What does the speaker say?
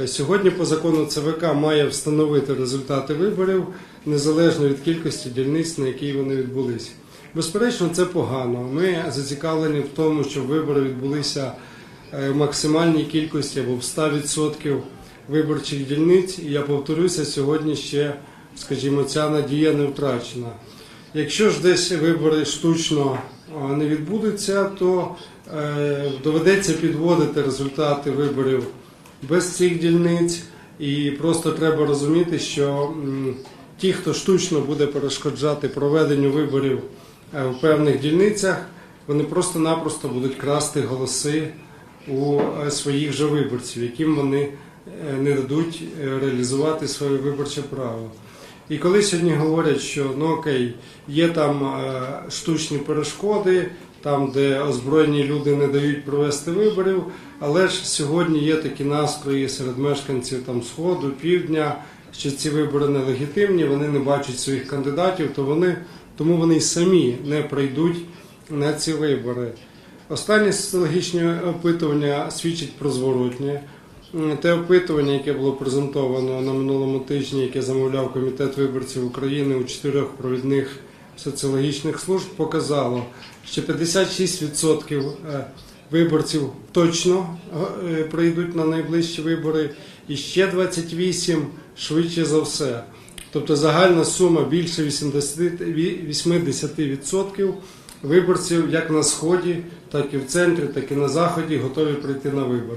Е, Сьогодні по закону ЦВК має встановити результати виборів незалежно від кількості дільниць, на якій вони відбулися. Безперечно, це погано. Ми зацікавлені в тому, щоб вибори відбулися е, в максимальній кількості або в 100% виборчих дільниць. І я повторюся, сьогодні ще, скажімо, ця надія не втрачена. Якщо ж десь вибори штучно не відбудуться, то е, доведеться підводити результати виборів без цих дільниць, і просто треба розуміти, що ті, хто штучно буде перешкоджати проведенню виборів е, в певних дільницях, вони просто-напросто будуть красти голоси у е, своїх же виборців, яким вони е, не дадуть реалізувати своє виборче право. І коли сьогодні говорять, що ну окей, є там штучні перешкоди, там, де озброєні люди не дають провести виборів, але ж сьогодні є такі настрої серед мешканців там сходу, півдня, що ці вибори нелегітимні, вони не бачать своїх кандидатів, то вони тому вони й самі не прийдуть на ці вибори. Останні соціологічні опитування свідчать про зворотнє. Те опитування, яке було презентовано на минулому тижні, яке замовляв Комітет виборців України у чотирьох провідних соціологічних служб, показало, що 56% е, виборців точно е, прийдуть на найближчі вибори, і ще 28% швидше за все. Тобто загальна сума більше 80 80% виборців як на сході, так і в центрі, так і на заході готові прийти на вибори.